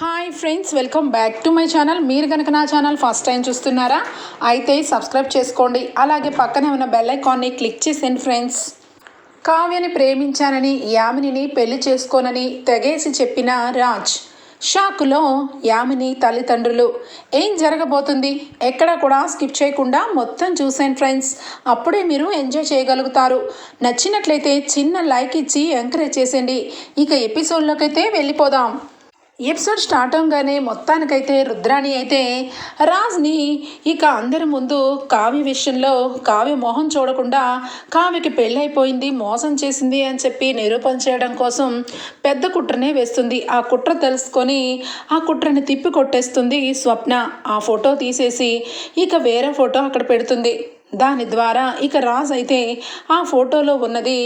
Hi friends welcome back to my channel మీరు కనుక నా ఛానల్ ఫస్ట్ టైం చూస్తున్నారా అయితే సబ్స్క్రైబ్ చేసుకోండి. అలాగే పక్కనే ఉన్న బెల్ ఐకాన్ని క్లిక్ చేసేయండి ఫ్రెండ్స్ కావ్యని ప్రేమించానని యామినిని పెళ్ళి చేసుకోనని తెగేసి చెప్పిన రాజ్. షాకులో యామిని తల్లిదండ్రులు ఏం జరగబోతుంది? ఎక్కడ కూడా స్కిప్ చేయకుండా మొత్తం చూసాను ఫ్రెండ్స్ అప్పుడే మీరు ఎంజాయ్ చేయగలుగుతారు. నచ్చినట్లయితే చిన్న లైక్ ఇచ్చి ఎంకరేజ్ చేసేయండి. ఇక ఎపిసోడ్లోకైతే వెళ్ళిపోదాం. ఎపిసోడ్ స్టార్ట్ అవగానే మొత్తానికైతే రుద్రాణి అయితే రాజ్ని ఇక అందరి ముందు కావ్య విషయంలో కావ్య మొహం చూడకుండా కావ్యకి పెళ్ళైపోయింది మోసం చేసింది అని చెప్పి నిరూపణ చేయడం కోసం పెద్ద కుట్రనే వేస్తుంది. ఆ కుట్ర తెలుసుకొని ఆ కుట్రని తిప్పి కొట్టేస్తుంది స్వప్న. ఆ ఫోటో తీసేసి ఇక వేరే ఫోటో అక్కడ పెడుతుంది. దాని ద్వారా ఇక రాజ్ అయితే ఆ ఫోటోలో ఉన్నది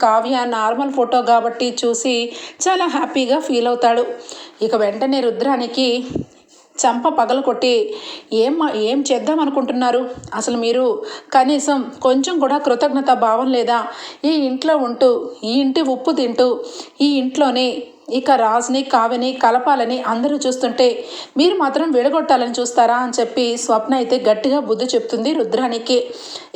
కావ్య నార్మల్ ఫోటో కాబట్టి చూసి చాలా హ్యాపీగా ఫీల్ అవుతాడు. ఇక వెంటనే రుద్రానికి చంప పగలు కొట్టి ఏం ఏం చేద్దాం అనుకుంటున్నారు? అసలు మీరు కనీసం కొంచెం కూడా కృతజ్ఞత భావం లేదా? ఈ ఇంట్లో ఉంటూ ఈ ఇంటి ఉప్పు తింటూ ఈ ఇంట్లోనే ఇక రాజ్ని కావ్యని కలపాలని అందరూ చూస్తుంటే మీరు మాత్రం విడగొట్టాలని చూస్తారా అని చెప్పి స్వప్న అయితే గట్టిగా బుద్ధి చెప్తుంది రుద్రానికి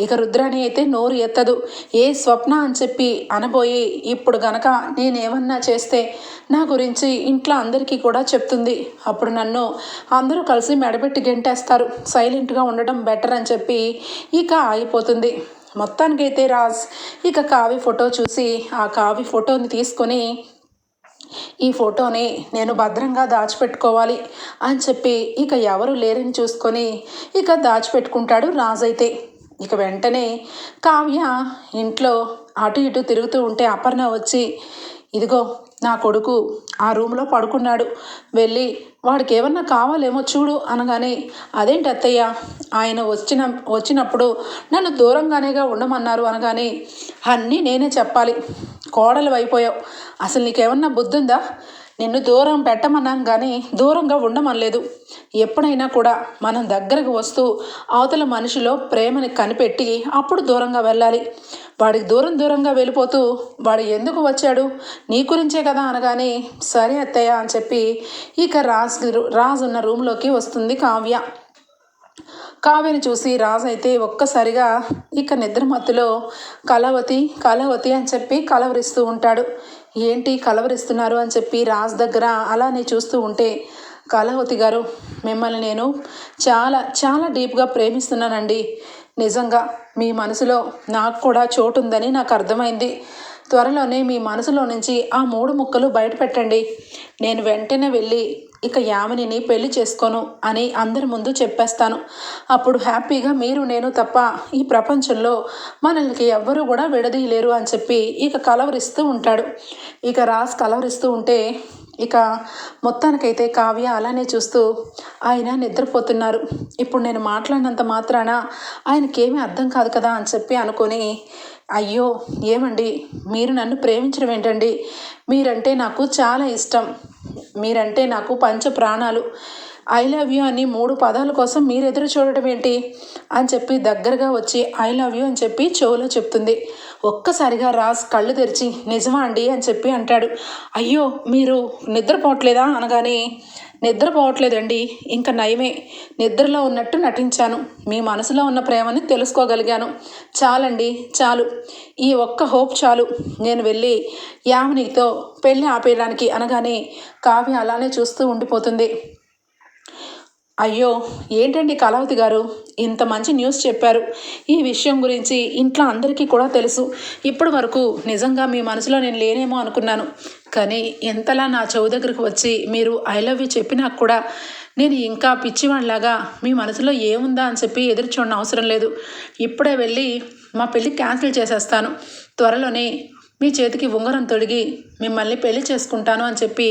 ఇక రుద్రాణి అయితే నోరు ఎత్తదు. ఏ స్వప్న అని చెప్పి అనబోయి ఇప్పుడు గనక నేనేమన్నా చేస్తే నా గురించి ఇంట్లో అందరికీ కూడా చెప్తుంది. అప్పుడు నన్ను అందరూ కలిసి మెడబెట్టి గెంటేస్తారు. సైలెంట్గా ఉండడం బెటర్ అని చెప్పి ఇక ఆగిపోతుంది. మొత్తానికైతే రాజ్ ఇక కావి ఫోటో చూసి ఆ కావి ఫోటోని తీసుకొని ఈ ఫోటోని నేను భద్రంగా దాచిపెట్టుకోవాలి అని చెప్పి ఇక ఎవరు లేరని చూసుకొని ఇక దాచిపెట్టుకుంటాడు రాజైతే ఇక వెంటనే కావ్య ఇంట్లో అటు ఇటు తిరుగుతూ ఉంటే అపర్ణ వచ్చి ఇదిగో నా కొడుకు ఆ రూమ్లో పడుకున్నాడు. వెళ్ళి వాడికి ఏమన్నా కావాలేమో చూడు అనగానే అదేంటి అత్తయ్య ఆయన వచ్చిన వచ్చినప్పుడు నన్ను దూరంగానేగా ఉండమన్నారు అనగానే అన్నీ నేనే చెప్పాలి. కోడలు అయిపోయావు. అసలు నీకేమన్నా బుద్ధి ఉందా నిన్ను దూరం పెట్టమన్నాను కానీ దూరంగా ఉండమనలేదు. ఎప్పుడైనా కూడా మనం దగ్గరకు వస్తూ అవతల మనిషిలో ప్రేమని కనిపెట్టి అప్పుడు దూరంగా వెళ్ళాలి. వాడికి దూరం దూరంగా వెళ్ళిపోతూ వాడు ఎందుకు వచ్చాడు? నీ గురించే కదా అనగానే సరే అత్తయ్య అని చెప్పి ఇక రాజ్ రాజు ఉన్న రూమ్లోకి వస్తుంది కావ్య. కావ్యని చూసి రాజు అయితే ఒక్కసారిగా ఇక నిద్రమత్తులో కలవతి కలవతి అని చెప్పి కలవరిస్తూ ఉంటాడు. ఏంటి కలవరిస్తున్నారు అని చెప్పి రాజ్ దగ్గర అలానే చూస్తూ ఉంటే కళావతి గారు మిమ్మల్ని నేను చాలా చాలా డీప్గా ప్రేమిస్తున్నానండి. నిజంగా మీ మనసులో నాకు కూడా చోటు ఉందని నాకు అర్థమైంది. త్వరలోనే మీ మనసులో నుంచి ఆ మూడు ముక్కలు బయట పెట్టండి నేను వెంటనే వెళ్ళి ఇక యామినిని పెళ్ళి చేసుకోను అని అందరి ముందు చెప్పేస్తాను. అప్పుడు హ్యాపీగా మీరు నేను తప్ప ఈ ప్రపంచంలో మనల్ని ఎవ్వరూ కూడా విడదీయలేరు అని చెప్పి ఇక కలవరిస్తూ ఉంటాడు. ఇక రాస్ కలవరిస్తూ ఉంటే ఇక మొత్తానికైతే కావ్య అలానే చూస్తూ ఆయన నిద్రపోతున్నారు. ఇప్పుడు నేను మాట్లాడినంత మాత్రాన ఆయనకేమీ అర్థం కాదు కదా అని చెప్పి అనుకొని అయ్యో ఏమండి? మీరు నన్ను ప్రేమించడం ఏంటండి? మీరంటే నాకు చాలా ఇష్టం. మీరంటే నాకు పంచ ప్రాణాలు. ఐ లవ్ యూ అని మూడు పదాల కోసం మీరు ఎదురు చూడటం ఏంటి? అని చెప్పి దగ్గరగా వచ్చి ఐ లవ్ యూ అని చెప్పి చెవులో చెప్తుంది. ఒక్కసారిగా రాజ్ కళ్ళు తెరిచి నిజమా అండి? అని చెప్పి అంటాడు. అయ్యో మీరు నిద్రపోవట్లేదా? అనగానే నిద్రపోవట్లేదండి. ఇంకా నయమే. నిద్రలో ఉన్నట్టు నటించాను. మీ మనసులో ఉన్న ప్రేమని తెలుసుకోగలిగాను. చాలండి చాలు. ఈ ఒక్క హోప్ చాలు. నేను వెళ్ళి యామినితో పెళ్ళి ఆపేయడానికి అనగానే కావ్య అలానే చూస్తూ ఉండిపోతుంది. అయ్యో ఏంటండి కళావతి గారు? ఇంత మంచి న్యూస్ చెప్పారు. ఈ విషయం గురించి ఇంట్లో అందరికీ కూడా తెలుసు. ఇప్పటి వరకు నిజంగా మీ మనసులో నేను లేనేమో అనుకున్నాను. కానీ ఎంతలా నా చెవు దగ్గరకు వచ్చి మీరు ఐ లవ్ యూ చెప్పినా కూడా నేను ఇంకా పిచ్చివాళ్ళలాగా మీ మనసులో ఏముందా అని చెప్పి ఎదురు చూడడం అవసరం లేదు. ఇప్పుడే వెళ్ళి మా పెళ్ళి క్యాన్సిల్ చేసేస్తాను. త్వరలోనే మీ చేతికి ఉంగరం తొడిగి మిమ్మల్ని పెళ్ళి చేసుకుంటాను అని చెప్పి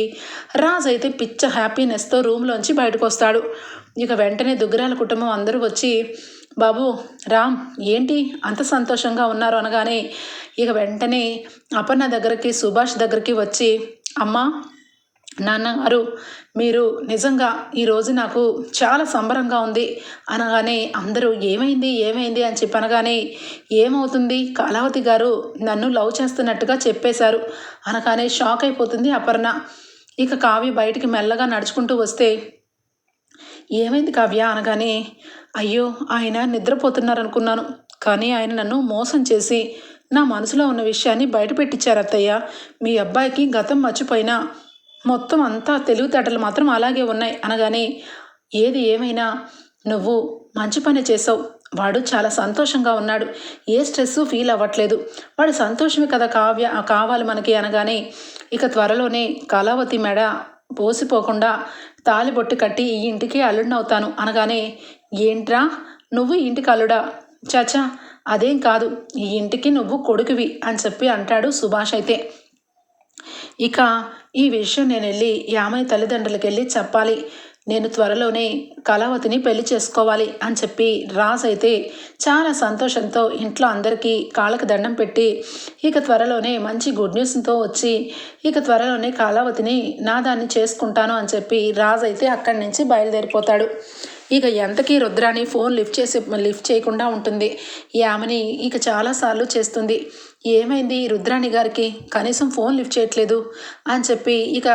రాజ్ అయితే పిచ్చ హ్యాపీనెస్తో రూమ్లోంచి బయటకు వస్తాడు ఇక వెంటనే దుగ్గరాల కుటుంబం అందరూ వచ్చి బాబు రామ్ ఏంటి అంత సంతోషంగా ఉన్నారు అనగానే? ఇక వెంటనే అపర్ణ దగ్గరికి సుభాష్ దగ్గరికి వచ్చి అమ్మా నాన్నగారు మీరు నిజంగా ఈరోజు నాకు చాలా సంబరంగా ఉంది. అనగానే అందరూ ఏమైంది ఏమైంది అని చెప్పి అనగానే ఏమవుతుంది? కళావతి గారు నన్ను లవ్ చేస్తున్నట్టుగా చెప్పేశారు. అనగానే షాక్ అయిపోతుంది అపర్ణ. ఇక కావ్య బయటికి మెల్లగా నడుచుకుంటూ వస్తే ఏమైంది కావ్య? అనగానే అయ్యో ఆయన నిద్రపోతున్నారనుకున్నాను. కానీ ఆయన నన్ను మోసం చేసి నా మనసులో ఉన్న విషయాన్ని బయట పెట్టించారు అత్తయ్య మీ అబ్బాయికి గతం మర్చిపోయినా మొత్తం అంతా తెలివితేటలు మాత్రం అలాగే ఉన్నాయి అనగానే ఏది ఏమైనా నువ్వు మంచి పని చేసావు. వాడు చాలా సంతోషంగా ఉన్నాడు. ఏ స్ట్రెస్ ఫీల్ అవ్వట్లేదు. వాడు సంతోషమే కదా కావ్య కావాలి మనకి అనగానే ఇక త్వరలోనే కళావతి మెడ పోసిపోకుండా తాలిబొట్టు కట్టి ఈ ఇంటికి అల్లుడినవుతాను అనగానే ఏంట్రా? నువ్వు ఇంటికి అల్లుడా? చాచా అదేం కాదు. ఈ ఇంటికి నువ్వు కొడుకువి అని చెప్పి అంటాడు సుభాష్ అయితే. ఇక ఈ విషయం నేను వెళ్ళి యామయ్య తల్లిదండ్రులకి వెళ్ళి చెప్పాలి. నేను త్వరలోనే కళావతిని పెళ్ళి చేసుకోవాలి అని చెప్పి రాజ్ అయితే చాలా సంతోషంతో ఇంట్లో అందరికీ కాళ్ళకి దండం పెట్టి ఇక త్వరలోనే మంచి గుడ్ న్యూస్తో వచ్చి ఇక త్వరలోనే కళావతిని నా దాన్ని చేసుకుంటాను అని చెప్పి రాజ్ అయితే అక్కడి నుంచి బయలుదేరిపోతాడు. ఇక ఎంతకీ రుద్రాని ఫోన్ లిఫ్ట్ చేసి లిఫ్ట్ చేయకుండా ఉంటుంది. ఈ ఆమెని ఇక చాలాసార్లు చేస్తుంది. ఏమైంది రుద్రాణి గారికి? కనీసం ఫోన్ లిఫ్ట్ చేయట్లేదు. అని చెప్పి ఇక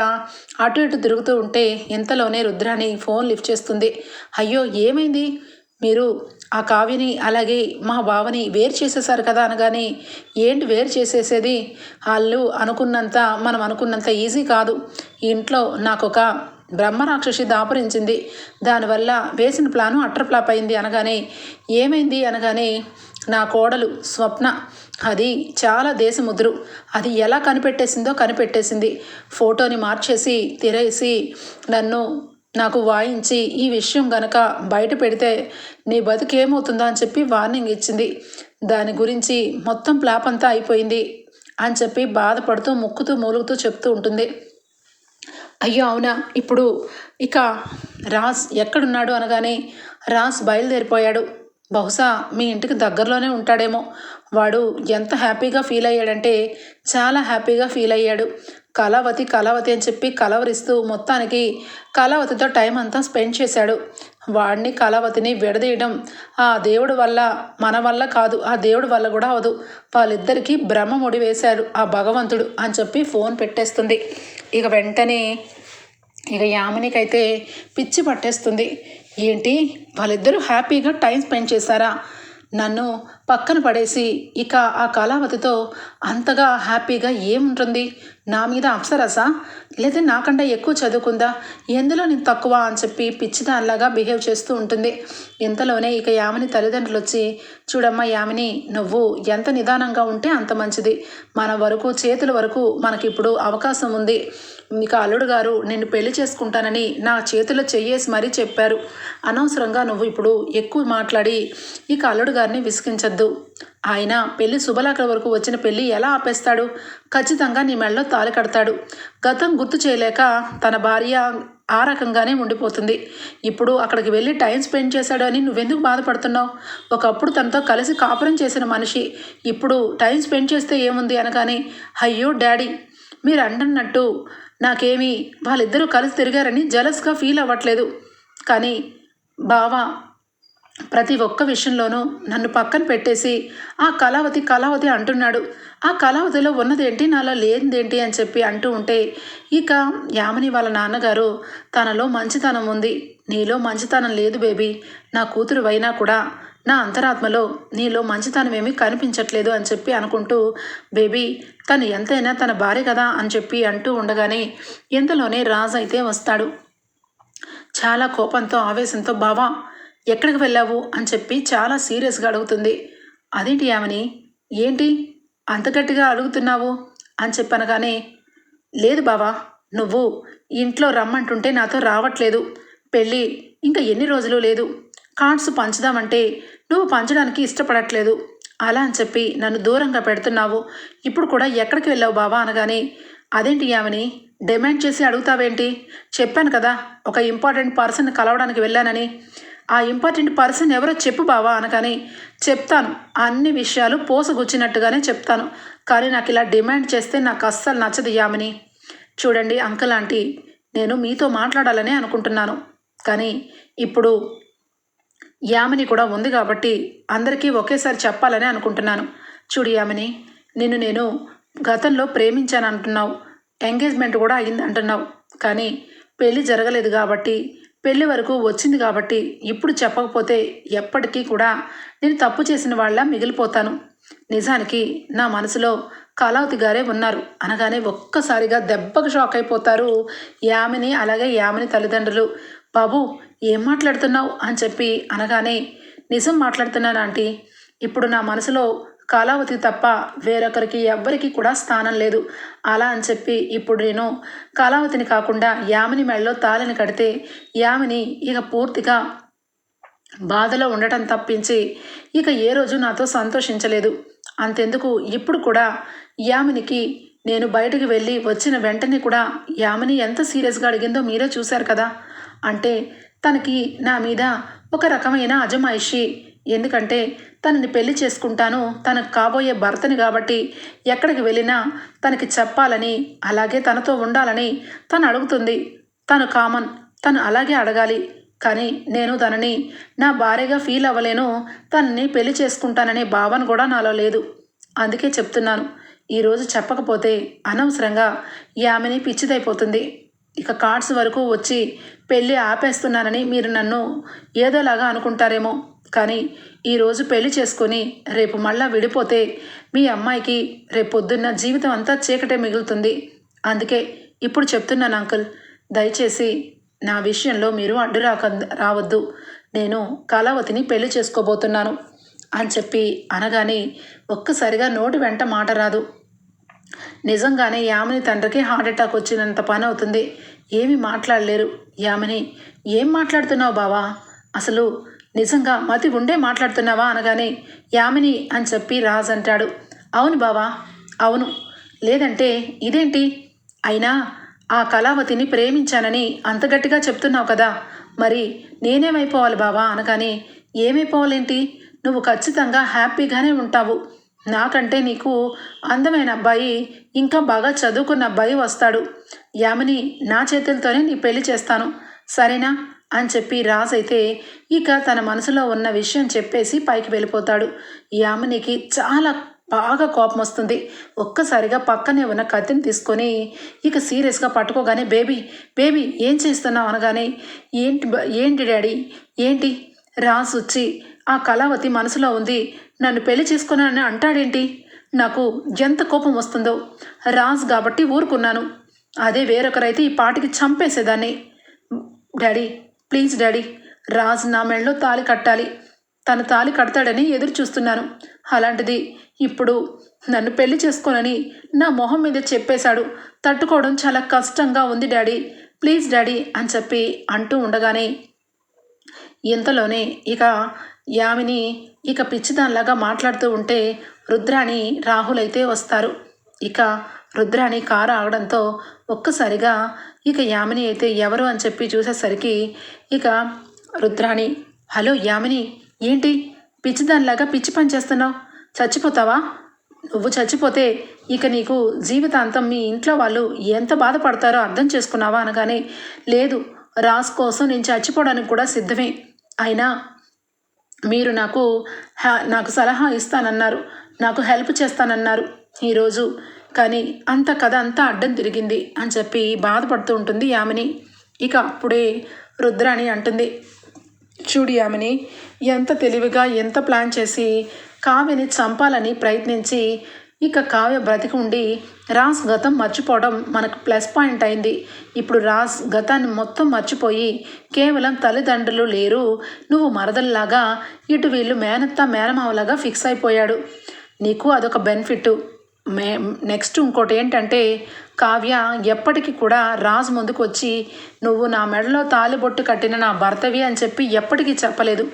అటు ఇటు తిరుగుతూ ఉంటే ఎంతలోనే రుద్రాణి ఫోన్ లిఫ్ట్ చేస్తుంది. అయ్యో ఏమైంది? మీరు ఆ కావ్యని అలాగే మా బావని వేరు చేసేసారు కదా అనగానే ఏంటి వేరు చేసేసేది? వాళ్ళు అనుకున్నంత మనం అనుకున్నంత ఈజీ కాదు. ఇంట్లో నాకు ఒక బ్రహ్మరాక్షసి దాపరించింది. దానివల్ల వేసిన ప్లాను అట్టర్ ఫ్లాప్ అయింది అనగానే ఏమైంది అనగానే నా కోడలు స్వప్న అది చాలా దేశముద్రు. అది ఎలా కనిపెట్టేసిందో కనిపెట్టేసింది. ఫోటోని మార్చేసి తిరేసి నన్ను నాకు వాయించి ఈ విషయం గనక బయట పెడితే నీ బతుకేమవుతుందో అని చెప్పి వార్నింగ్ ఇచ్చింది. దాని గురించి మొత్తం ప్లాప్ అంతా అయిపోయింది అని చెప్పి బాధపడుతూ ముక్కుతూ మూలుగుతూ చెప్తూ ఉంటుంది. అయ్యో అవునా? ఇప్పుడు ఇక రాజ్ ఎక్కడున్నాడు అనగానే రాజ్ బయలుదేరిపోయాడు. బహుశా మీ ఇంటికి దగ్గరలోనే ఉంటాడేమో. వాడు ఎంత హ్యాపీగా ఫీల్ అయ్యాడంటే చాలా హ్యాపీగా ఫీల్ అయ్యాడు. కళావతి కళావతి అని చెప్పి కలవరిస్తూ మొత్తానికి కళావతితో టైం అంతా స్పెండ్ చేశాడు. వాడిని కళావతిని విడదీయడం ఆ దేవుడి వల్ల మన వల్ల కాదు. ఆ దేవుడి వల్ల కూడా అవదు. వాళ్ళిద్దరికీ బ్రహ్మ ముడి వేశాడు ఆ భగవంతుడు అని చెప్పి ఫోన్ పెట్టేస్తుంది. ఇక వెంటనే ఇక యామినికైతే పిచ్చి పట్టేస్తుంది. ఏంటి? వాళ్ళిద్దరూ హ్యాపీగా టైం స్పెండ్ చేశారా? నన్ను పక్కన పడేసి ఇక ఆ కళావతితో అంతగా హ్యాపీగా ఏముంటుంది? నా మీద అప్సరసా? లేదా నాకంటే ఎక్కువ చదువుకుందా? ఎందులో నేను తక్కువ అని చెప్పి పిచ్చిదానిలాగా బిహేవ్ చేస్తూ ఉంటుంది. ఇంతలోనే ఇక యామిని తల్లిదండ్రులు వచ్చి చూడమ్మా యామిని నువ్వు ఎంత నిదానంగా ఉంటే అంత మంచిది. మన వరకు చేతుల వరకు మనకిప్పుడు అవకాశం ఉంది. ఇక అల్లుడు గారు నిన్ను పెళ్ళి చేసుకుంటానని నా చేతిలో చెయ్యేసి మరీ చెప్పారు. అనవసరంగా నువ్వు ఇప్పుడు ఎక్కువ మాట్లాడి ఇక అల్లుడు గారిని విసిగించద్దు. ఆయన పెళ్ళి శుభలాఖల వరకు వచ్చిన పెళ్ళి ఎలా ఆపేస్తాడు? ఖచ్చితంగా నీ మెడలో తాలి కడతాడు. గతం గుర్తు చేయలేక తన భార్య ఆ రకంగానే ఉండిపోతుంది. ఇప్పుడు అక్కడికి వెళ్ళి టైం స్పెండ్ చేశాడు అని నువ్వెందుకు బాధపడుతున్నావు? ఒకప్పుడు తనతో కలిసి కాపురం చేసిన మనిషి ఇప్పుడు టైం స్పెండ్ చేస్తే ఏముంది అనగానే అయ్యో డాడీ మీరు అంటున్నట్టు నాకేమీ? వాళ్ళిద్దరూ కలిసి తిరిగారని జలస్గా ఫీల్ అవ్వట్లేదు. కానీ బావా ప్రతి ఒక్క విషయంలోనూ నన్ను పక్కన పెట్టేసి ఆ కళావతి కళావతి అంటున్నాడు. ఆ కళావతిలో ఉన్నదేంటి నాలో లేనిదేంటి అని చెప్పి అంటూ ఉంటే ఇక యామిని వాళ్ళ నాన్నగారు తనలో మంచితనం ఉంది. నీలో మంచితనం లేదు బేబీ. నా కూతురు అయినా కూడా నా అంతరాత్మలో నీలో మంచితనమేమీ కనిపించట్లేదు అని చెప్పి అనుకుంటూ బేబీ తను ఎంతైనా తన భార్య కదా అని చెప్పి అంటూ ఉండగానే ఎంతలోనే రాజు అయితే వస్తాడు. చాలా కోపంతో ఆవేశంతో బావా ఎక్కడికి వెళ్ళావు? అని చెప్పి చాలా సీరియస్గా అడుగుతుంది. అదేంటి ఆమెని ఏంటి? అంత గట్టిగా అడుగుతున్నావు? అని చెప్పనగానే లేదు బావా నువ్వు ఇంట్లో రమ్మంటుంటే నాతో రావట్లేదు. పెళ్ళి ఇంకా ఎన్ని రోజులు లేదు. కార్డ్స్ పంచుదామంటే నువ్వు పంచడానికి ఇష్టపడట్లేదు. అలా అని చెప్పి నన్ను దూరంగా పెడుతున్నావు. ఇప్పుడు కూడా ఎక్కడికి వెళ్ళావు బావా అనగానే అదేంటి ఆమెని డిమాండ్ చేసి అడుగుతావేంటి? చెప్పాను కదా ఒక ఇంపార్టెంట్ పర్సన్ కలవడానికి వెళ్ళానని. ఆ ఇంపార్టెంట్ పర్సన్ ఎవరో చెప్పు బావా అనగానే చెప్తాను. అన్ని విషయాలు పోసగుచ్చినట్టుగానే చెప్తాను. కానీ నాకు ఇలా డిమాండ్ చేస్తే నాకు అస్సలు నచ్చదు యామిని. చూడండి అంకల్ ఆంటీ నేను మీతో మాట్లాడాలని అనుకుంటున్నాను. కానీ ఇప్పుడు యామిని కూడా ఉంది కాబట్టి అందరికీ ఒకేసారి చెప్పాలని అనుకుంటున్నాను. చూడు యామిని నిన్ను నేను గతంలో ప్రేమించాను అంటున్నావు. ఎంగేజ్మెంట్ కూడా అయింది అంటున్నావు. కానీ పెళ్ళి జరగలేదు కాబట్టి పెళ్ళి వరకు వచ్చింది కాబట్టి ఇప్పుడు చెప్పకపోతే ఎప్పటికీ కూడా నేను తప్పు చేసిన వాళ్ళ మిగిలిపోతాను. నిజానికి నా మనసులో కళావతి గారే ఉన్నారు. అనగానే ఒక్కసారిగా దెబ్బకు షాక్ అయిపోతారు యామిని అలాగే యామిని తల్లిదండ్రులు. బాబు ఏం మాట్లాడుతున్నావు? అని చెప్పి అనగానే నిజం మాట్లాడుతున్నాను ఆంటీ. ఇప్పుడు నా మనసులో కాలావతి తప్ప వేరొకరికి ఎవ్వరికి కూడా స్థానం లేదు. అలా అని చెప్పి ఇప్పుడు నేను కాలావతిని కాకుండా యామిని మెడలో తాళని కడితే యామిని ఇక పూర్తిగా బాధలో ఉండటం తప్పించి ఇక ఏ రోజు నాతో సంతోషించలేదు. అంతెందుకు ఇప్పుడు కూడా యామినికి నేను బయటకు వెళ్ళి వచ్చిన వెంటనే కూడా యామిని ఎంత సీరియస్గా అడిగిందో మీరే చూశారు కదా. అంటే తనకి నా మీద ఒక రకమైన అజమాయిషి. ఎందుకంటే తనని పెళ్ళి చేసుకుంటాను తనకు కాబోయే భర్తని కాబట్టి ఎక్కడికి వెళ్ళినా తనకి చెప్పాలని అలాగే తనతో ఉండాలని తను అడుగుతుంది. తను కామన్ తను అలాగే అడగాలి. కానీ నేను తనని నా భార్యగా ఫీల్ అవ్వలేను. తనని పెళ్ళి చేసుకుంటాననే భావన కూడా నాలో లేదు. అందుకే చెప్తున్నాను. ఈరోజు చెప్పకపోతే అనవసరంగా యామిని పిచ్చిదైపోతుంది. ఇక కార్డ్స్ వరకు వచ్చి పెళ్ళి ఆపేస్తున్నానని మీరు నన్ను ఏదోలాగా అనుకుంటారేమో. కానీ ఈరోజు పెళ్ళి చేసుకొని రేపు మళ్ళా విడిపోతే మీ అమ్మాయికి రేపు పొద్దున్న జీవితం అంతా చీకటే మిగులుతుంది. అందుకే ఇప్పుడు చెప్తున్నాను అంకుల్ దయచేసి నా విషయంలో మీరు అడ్డు రాక రావద్దు. నేను కళావతిని పెళ్ళి చేసుకోబోతున్నాను అని చెప్పి అనగానే ఒక్కసారిగా నోటి వెంట మాట రాదు. నిజంగానే యామిని తండ్రికి హార్ట్ అటాక్ వచ్చినంత పని అవుతుంది. ఏమీ మాట్లాడలేరు యామిని. ఏం మాట్లాడుతున్నావు బావా? అసలు నిజంగా మతి ఉండే మాట్లాడుతున్నావా అనగానే యామిని అని చెప్పి రాజ్ అంటాడు. అవును బావా అవును. లేదంటే ఇదేంటి? అయినా ఆ కళావతిని ప్రేమించానని అంత గట్టిగా చెప్తున్నావు కదా. మరి నేనేమైపోవాలి బావా అనగానే ఏమైపోవాలేంటి? నువ్వు ఖచ్చితంగా హ్యాపీగానే ఉంటావు. నాకంటే నీకు అందమైన అబ్బాయి ఇంకా బాగా చదువుకున్న అబ్బాయి వస్తాడు. యామిని నా చేతులతోనే నీ పెళ్ళి చేస్తాను. సరేనా? అని చెప్పి రాజ్ అయితే ఇక తన మనసులో ఉన్న విషయం చెప్పేసి పైకి వెళ్ళిపోతాడు. యామినికి చాలా బాగా కోపం వస్తుంది. ఒక్కసారిగా పక్కనే ఉన్న కత్తిని తీసుకొని ఇక సీరియస్గా పట్టుకోగానే బేబీ బేబీ ఏం చేస్తున్నావు? అనగానే ఏంటి ఏంటి డాడీ? ఏంటి? రాసు వచ్చి ఆ కళావతి మనసులో ఉంది. నన్ను పెళ్ళి చేసుకున్నానని అంటాడేంటి? నాకు ఎంత కోపం వస్తుందో. రాజ్ కాబట్టి ఊరుకున్నాను. అదే వేరొకరైతే ఈ పాటికి చంపేసేదాన్ని. డాడీ ప్లీజ్ డాడీ రాజ్ నా మెడలో తాళి కట్టాలి. తను తాళి కడతాడని ఎదురు చూస్తున్నాను. అలాంటిది ఇప్పుడు నన్ను పెళ్ళి చేసుకోనని నా మొహం మీద చెప్పేశాడు. తట్టుకోవడం చాలా కష్టంగా ఉంది డాడీ. ప్లీజ్ డాడీ అని చెప్పి అంటూ ఉండగానే ఇంతలోనే ఇక యామిని ఇక పిచ్చిదానిలాగా మాట్లాడుతూ ఉంటే రుద్రాణి రాహుల్ అయితే వస్తారు. ఇక రుద్రాణి కారు ఆగడంతో ఒక్కసారిగా ఇక యామిని అయితే ఎవరు అని చెప్పి చూసేసరికి ఇక రుద్రాణి హలో యామిని ఏంటి? పిచ్చిదానిలాగా పిచ్చి పని చేస్తున్నావు? చచ్చిపోతావా? నువ్వు చచ్చిపోతే ఇక నీకు జీవితాంతం మీ ఇంట్లో వాళ్ళు ఎంత బాధపడతారో అర్థం చేసుకున్నావా? అనగానే లేదు రాజ్ కోసం నేను చచ్చిపోవడానికి కూడా సిద్ధమే. అయినా మీరు నాకు నాకు సలహా ఇస్తానన్నారు. నాకు హెల్ప్ చేస్తానన్నారు ఈరోజు కానీ అంత కథ అంతా అడ్డం తిరిగింది అని చెప్పి బాధపడుతూ ఉంటుంది యామిని. ఇక అప్పుడే రుద్రాణి అంటుంది. చూడు యామిని ఎంత తెలివిగా ఎంత ప్లాన్ చేసి కావ్యని చంపాలని ప్రయత్నించి ఇక కావ్య బ్రతికి ఉండి రాస్ గతం మర్చిపోవడం మనకు ప్లస్ పాయింట్ అయింది. ఇప్పుడు రాస్ గతాన్ని మొత్తం మర్చిపోయి కేవలం తల్లిదండ్రులు లేరు. నువ్వు మరదల్లాగా ఇటు వీళ్ళు మేనత్త మేనమావలాగా ఫిక్స్ అయిపోయాడు. నీకు అదొక బెనిఫిట్ మే నెక్స్ట్ ఇంకోటి ఏంటంటే కావ్య ఎప్పటికీ కూడా రాజు ముందుకు వచ్చి నువ్వు నా మెడలో తాలిబొట్టు కట్టిన నా భర్తవి అని చెప్పి ఎప్పటికీ చెప్పలేదు.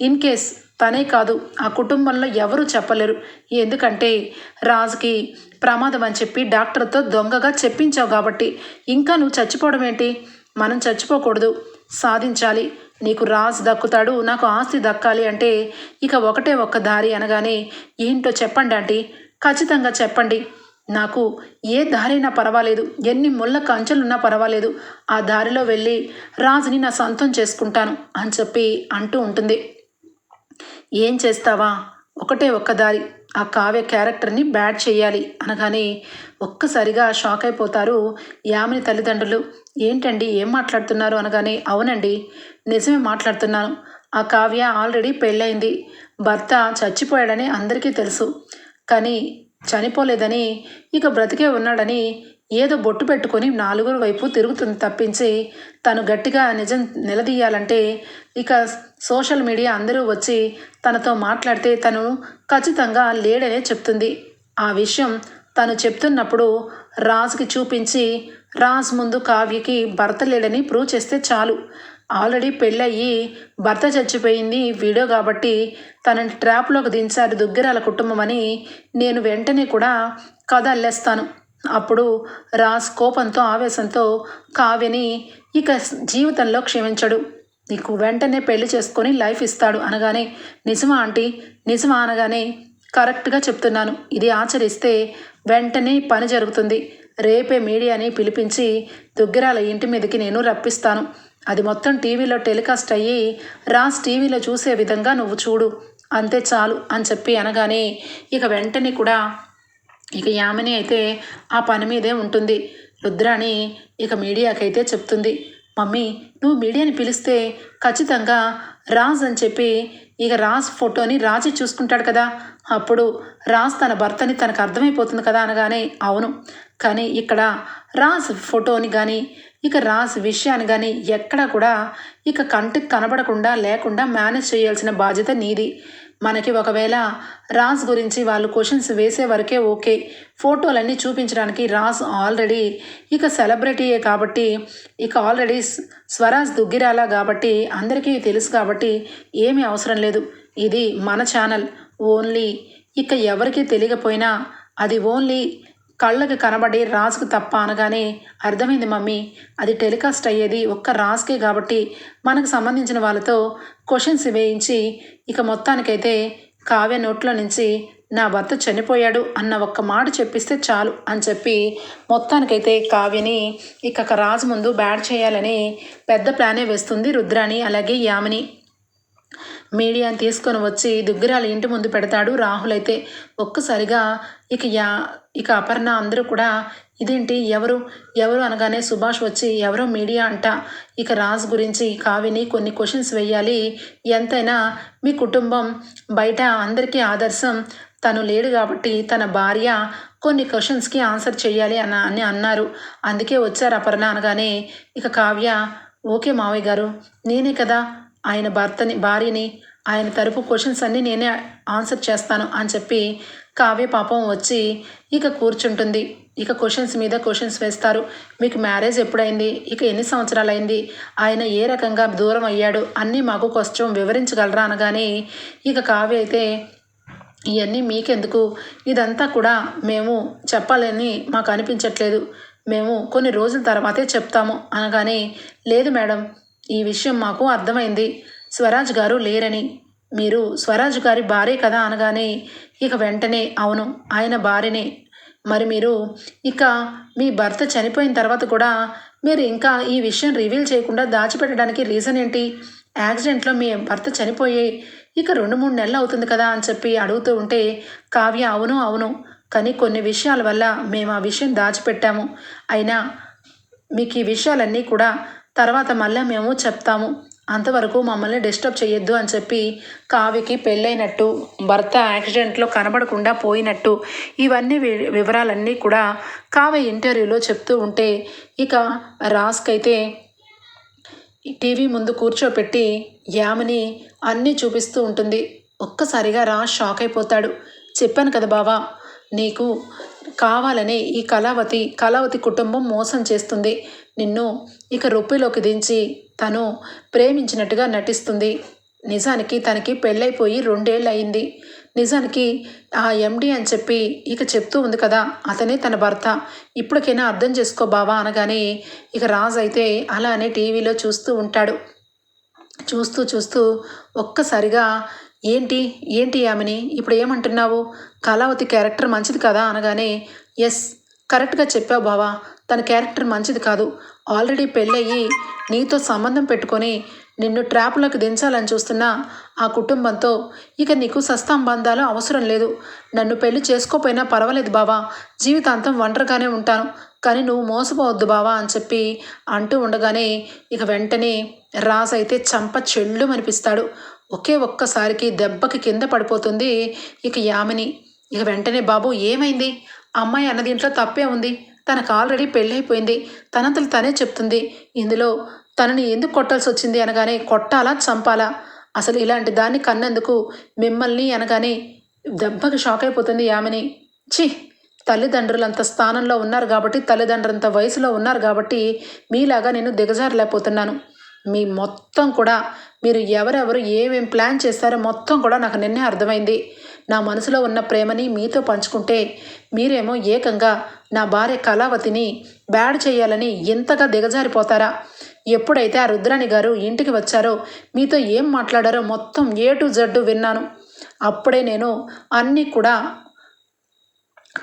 ఇన్ కేస్ తనే కాదు ఆ కుటుంబంలో ఎవరూ చెప్పలేరు. ఎందుకంటే రాజుకి ప్రమాదం అని చెప్పి డాక్టర్తో దొంగగా చెప్పించావు కాబట్టి ఇంకా నువ్వు చచ్చిపోవడం ఏంటి? మనం చచ్చిపోకూడదు. సాధించాలి. నీకు రాజు దక్కుతాడు నాకు ఆస్తి దక్కాలి అంటే ఇక ఒకటే ఒక్క దారి అనగానే ఏంటో చెప్పండి ఆంటీ. ఖచ్చితంగా చెప్పండి. నాకు ఏ దారైనా పర్వాలేదు. ఎన్ని ముళ్ళ కంచెలున్నా పర్వాలేదు. ఆ దారిలో వెళ్ళి రాజుని నా సొంతం చేసుకుంటాను అని చెప్పి అంటూ ఉంటుంది. ఏం చేస్తావా? ఒకటే ఒక్క దారి. ఆ కావ్య క్యారెక్టర్ని బ్యాడ్ చేయాలి అనగానే ఒక్కసారిగా షాక్ అయిపోతారు యామిని తల్లిదండ్రులు. ఏంటండి? ఏం మాట్లాడుతున్నారు? అనగానే అవునండి నిజమే మాట్లాడుతున్నాను. ఆ కావ్య ఆల్రెడీ పెళ్ళయింది. భర్త చచ్చిపోయాడని అందరికీ తెలుసు. కానీ చనిపోలేదని ఇక బ్రతికే ఉన్నాడని ఏదో బొట్టు పెట్టుకొని నాలుగురు వైపు తిరుగుతుంది తప్పించి తను గట్టిగా నిజం నిలదీయాలంటే ఇక సోషల్ మీడియా అందరూ వచ్చి తనతో మాట్లాడితే తను ఖచ్చితంగా లేడనే చెప్తుంది. ఆ విషయం తను చెప్తున్నప్పుడు రాజుకి చూపించి రాజ్ ముందు కావ్యకి భర్త లేడని ప్రూవ్ చేస్తే చాలు. ఆల్రెడీ పెళ్ళయ్యి భర్త చచ్చిపోయింది వీడియో కాబట్టి తనని ట్రాప్లోకి దించారు దుగ్గిరాల కుటుంబం అని నేను వెంటనే కూడా కథ అల్లేస్తాను. అప్పుడు రాజ్ కోపంతో ఆవేశంతో కావ్యని ఇక జీవితంలో క్షమించడు. నీకు వెంటనే పెళ్ళి చేసుకొని లైఫ్ ఇస్తాడు అనగానే నిజమా ఆంటీ? నిజమా? అనగానే కరెక్ట్గా చెప్తున్నాను. ఇది ఆచరిస్తే వెంటనే పని జరుగుతుంది. రేపే మీడియాని పిలిపించి దుగ్గిరాల ఇంటి మీదకి నేను రప్పిస్తాను. అది మొత్తం టీవీలో టెలికాస్ట్ అయ్యి రాజ్ టీవీలో చూసే విధంగా నువ్వు చూడు. అంతే చాలు అని చెప్పి అనగానే ఇక వెంటనే కూడా ఇక యామిని అయితే ఆ పని మీదే ఉంటుంది. రుద్రాణి ఇక మీడియాకైతే చెప్తుంది. మమ్మీ నువ్వు మీడియాని పిలిస్తే ఖచ్చితంగా రాజ్ అని చెప్పి ఇక రాజ్ ఫోటోని రాజే చూసుకుంటాడు కదా. అప్పుడు రాజ్ తన భర్తని తనకు అర్థమైపోతుంది కదా అనగానే అవును. కానీ ఇక్కడ రాజ్ ఫోటోని కానీ ఇక రాజ్ విషయాన్ని కానీ ఎక్కడా కూడా ఇక కంటికి కనబడకుండా లేకుండా మేనేజ్ చేయాల్సిన బాధ్యత నీది. మనకి ఒకవేళ రాజ్ గురించి వాళ్ళు క్వశ్చన్స్ వేసే వరకే ఓకే. ఫోటోలన్నీ చూపించడానికి రాజ్ ఆల్రెడీ ఇక సెలబ్రిటీయే కాబట్టి ఇక ఆల్రెడీ స్వరాజ్ దుగ్గిరాలా కాబట్టి అందరికీ తెలుసు కాబట్టి ఏమీ అవసరం లేదు. ఇది మన ఛానల్ ఓన్లీ. ఇక ఎవరికీ తెలియకపోయినా అది ఓన్లీ కళ్ళకి కనబడి రాజుకు తప్ప అనగానే అర్థమైంది మమ్మీ అది టెలికాస్ట్ అయ్యేది ఒక్క రాజుకే కాబట్టి మనకు సంబంధించిన వాళ్ళతో క్వశ్చన్స్ వేయించి ఇక మొత్తానికైతే కావ్య నోట్లో నుంచి నా భర్త చనిపోయాడు అన్న ఒక్క మాట చెప్పిస్తే చాలు అని చెప్పి మొత్తానికైతే కావ్యని ఇక రాజు ముందు బ్యాడ్ చేయాలని పెద్ద ప్లానే వేస్తుంది రుద్రాణి అలాగే యామిని. మీడియాని తీసుకొని వచ్చి దుగ్గిరాల ఇంటి ముందు పెడతాడు. రాహుల్ అయితే ఒక్కసారిగా ఇక యా ఇక అపర్ణ అందరూ కూడా ఇదేంటి ఎవరు ఎవరు అనగానే సుభాష్ వచ్చి ఎవరో మీడియా అంట. ఇక రాజు గురించి కావిని కొన్ని క్వశ్చన్స్ వేయాలి. ఎంతైనా మీ కుటుంబం బయట అందరికీ ఆదర్శం. తను లేడు కాబట్టి తన భార్య కొన్ని క్వశ్చన్స్కి ఆన్సర్ చేయాలి అన్న అని అన్నారు. అందుకే వచ్చారు అపర్ణ అనగానే ఇక కావ్య ఓకే మావయ్య గారు నేనే కదా ఆయన భర్తని భార్యని ఆయన తరపు క్వశ్చన్స్ అన్నీ నేనే ఆన్సర్ చేస్తాను అని చెప్పి కావ్య పాపం వచ్చి ఇక కూర్చుంటుంది. ఇక క్వశ్చన్స్ మీద క్వశ్చన్స్ వేస్తారు. మీకు మ్యారేజ్ ఎప్పుడైంది? ఇక ఎన్ని సంవత్సరాలు అయింది ఆయన ఏ రకంగా దూరం అయ్యాడు? అన్నీ మాకు కొంచెం వివరించగలరా అనగానే ఇక కావ్య అయితే ఇవన్నీ మీకెందుకు? ఇదంతా కూడా మేము చెప్పాలని మాకు అనిపించట్లేదు. మేము కొన్ని రోజుల తర్వాతే చెప్తాము అనగానే లేదు మేడం ఈ విషయం మాకు అర్థమైంది. స్వరాజ్ గారు లేరని. మీరు స్వరాజ్ గారి భార్య కదా అనగానే ఇక వెంటనే అవును ఆయన భార్యనే. మరి మీరు ఇక మీ భర్త చనిపోయిన తర్వాత కూడా మీరు ఇంకా ఈ విషయం రివీల్ చేయకుండా దాచిపెట్టడానికి రీజన్ ఏంటి? యాక్సిడెంట్లో మీ భర్త చనిపోయి ఇక రెండు మూడు నెలలు అవుతుంది కదా అని చెప్పి అడుగుతూ ఉంటే కావ్య అవును అవును. కానీ కొన్ని విషయాల వల్ల మేము ఆ విషయం దాచిపెట్టాము. అయినా మీకు ఈ విషయాలన్నీ కూడా తర్వాత మళ్ళీ మేము చెప్తాము అంతవరకు మమ్మల్ని డిస్టర్బ్ చేయొద్దు అని చెప్పి కావ్యకి పెళ్ళైనట్టు భర్త యాక్సిడెంట్లో కనబడకుండా పోయినట్టు ఇవన్నీ వివరాలన్నీ కూడా కావ్య ఇంటర్వ్యూలో చెప్తూ ఉంటే ఇక రాస్కైతే టీవీ ముందు కూర్చోపెట్టి యామిని అన్నీ చూపిస్తూ ఉంటుంది. ఒక్కసారిగా రాజ్ షాక్ అయిపోతాడు. చెప్పాను కదా బావా నీకు కావాలని ఈ కళావతి కళావతి కుటుంబం మోసం చేస్తుంది. నిన్ను ఇక రొప్పిలోకి దించి తను ప్రేమించినట్టుగా నటిస్తుంది. నిజానికి తనకి పెళ్ళైపోయి రెండేళ్ళు అయింది నిజానికి ఆ ఎండి అని చెప్పి ఇక చెప్తూ ఉంది కదా అతనే తన భర్త. ఇప్పటికైనా అర్థం చేసుకో బావా అనగానే ఇక రాజు అయితే అలానే టీవీలో చూస్తూ ఉంటాడు. చూస్తూ చూస్తూ ఒక్కసారిగా ఏంటి? ఏంటి ఆమెని ఇప్పుడు ఏమంటున్నావు? కళావతి క్యారెక్టర్ మంచిది కదా? అనగానే ఎస్ కరెక్ట్గా చెప్పావు బావా. తన క్యారెక్టర్ మంచిది కాదు. ఆల్రెడీ పెళ్ళయ్యి నీతో సంబంధం పెట్టుకొని నిన్ను ట్రాప్లోకి దించాలని చూస్తున్న ఆ కుటుంబంతో ఇక నీకు సస్తాంబంధాలు అవసరం లేదు. నన్ను పెళ్ళి చేసుకోపోయినా పర్వాలేదు బావా. జీవితాంతం ఒంటరిగానే ఉంటాను. కానీ నువ్వు మోసపోవద్దు బావా అని చెప్పి అంటూ ఉండగానే ఇక వెంటనే రాజు అయితే చంప చెళ్ళు అనిపిస్తాడు ఒకే ఒక్కసారికి దెబ్బకి కింద పడిపోతుంది ఇక యామిని. ఇక వెంటనే బాబు ఏమైంది? అమ్మాయి అన్న దీంట్లో తప్పే ఉంది. తనకు ఆల్రెడీ పెళ్ళైపోయింది. తనంతలు తనే చెప్తుంది ఇందులో తనని ఎందుకు కొట్టాల్సి వచ్చింది అనగానే కొట్టాలా చంపాలా? అసలు ఇలాంటి దాన్ని కన్నందుకు మిమ్మల్ని అనగానే దెబ్బకి షాక్ అయిపోతుంది యామిని. ఛీ! తల్లిదండ్రులంత స్థానంలో ఉన్నారు కాబట్టి తల్లిదండ్రులంత వయసులో ఉన్నారు కాబట్టి మీలాగా నేను దిగజారలేకపోతున్నాను. మీ మొత్తం కూడా మీరు ఎవరెవరు ఏమేం ప్లాన్ చేస్తారో మొత్తం కూడా నాకు నిన్నే అర్థమైంది. నా మనసులో ఉన్న ప్రేమని మీతో పంచుకుంటే మీరేమో ఏకంగా నా భార్య కళావతిని బ్యాడ్ చేయాలని ఎంతగా దిగజారిపోతారా? ఎప్పుడైతే ఆ రుద్రాణి గారు ఇంటికి వచ్చారో మీతో ఏం మాట్లాడారో మొత్తం ఏ టు జడ్డు విన్నాను. అప్పుడే నేను అన్నీ కూడా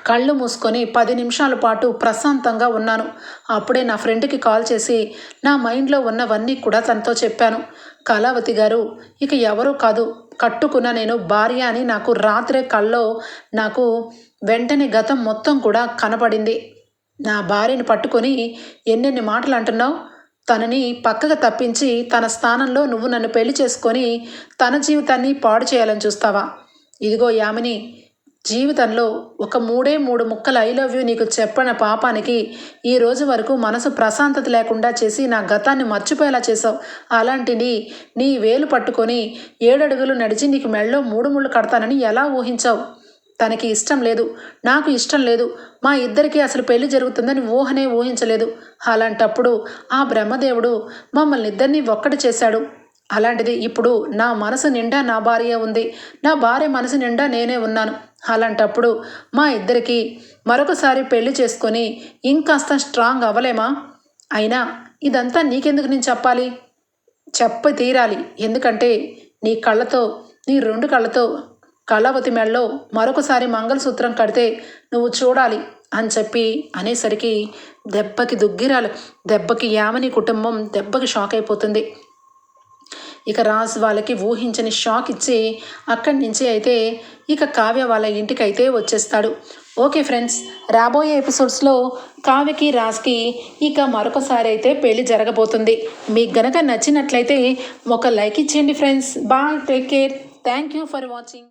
కళ్ళు మూసుకొని పది నిమిషాల పాటు ప్రశాంతంగా ఉన్నాను. అప్పుడే నా ఫ్రెండ్కి కాల్ చేసి నా మైండ్లో ఉన్నవన్నీ కూడా తనతో చెప్పాను. కళావతి గారు ఇక ఎవరూ కాదు. కట్టుకున్న నేను భార్య అని నాకు రాత్రే కల్లో నాకు వెంటనే గతం మొత్తం కూడా కనపడింది. నా భార్యని పట్టుకొని ఎన్నెన్ని మాటలు అంటున్నావు? తనని పక్కగా తప్పించి తన స్థానంలో నువ్వు నన్ను పెళ్ళి చేసుకొని తన జీవితాన్ని పాడు చేయాలని చూస్తావా? ఇదిగో యామిని జీవితంలో ఒక మూడే మూడు ముక్కలు ఐ లవ్ యూ నీకు చెప్పన పాపానికి ఈ రోజు వరకు మనసు ప్రశాంతత లేకుండా చేసి నా గతాన్ని మర్చిపోయేలా చేసావు అలాంటిని నీ వేలు పట్టుకొని ఏడడుగులు నడిచి నీకు మెళ్ళో మూడు ముళ్ళు కడతానని ఎలా ఊహించావు? తనకి ఇష్టం లేదు నాకు ఇష్టం లేదు మా ఇద్దరికి అసలు పెళ్ళి జరుగుతుందని ఊహనే ఊహించలేదు. అలాంటప్పుడు ఆ బ్రహ్మదేవుడు మమ్మల్ని ఇద్దరిని ఒక్కటి చేశాడు. అలాంటిది ఇప్పుడు నా మనసు నిండా నా భార్య ఉంది. నా భార్య మనసు నిండా నేనే ఉన్నాను. అలాంటప్పుడు మా ఇద్దరికి మరొకసారి పెళ్ళి చేసుకొని ఇంకాస్త స్ట్రాంగ్ అవ్వలేమా? అయినా ఇదంతా నీకెందుకు నేను చెప్పాలి? చెప్ప తీరాలి. ఎందుకంటే నీ కళ్ళతో నీ రెండు కళ్ళతో కళావతి మెడలో మరొకసారి మంగళసూత్రం కడితే నువ్వు చూడాలి అని చెప్పి అనేసరికి దెబ్బకి దుగ్గిరాలు దెబ్బకి యామని కుటుంబం దెబ్బకి షాక్ అయిపోతుంది. ఇక రాజు వాళ్ళకి ఊహించని షాక్ ఇచ్చి అక్కడి నుంచి అయితే ఇక కావ్య వాళ్ళ ఇంటికి అయితే వచ్చేస్తాడు. ఓకే ఫ్రెండ్స్ రాబోయే ఎపిసోడ్స్లో కావ్యకి రాజ్కి ఇక మరొకసారి అయితే పెళ్ళి జరగబోతుంది. మీకు గనక నచ్చినట్లయితే ఒక లైక్ ఇచ్చేయండి friends. Bye take care. Thank you for watching.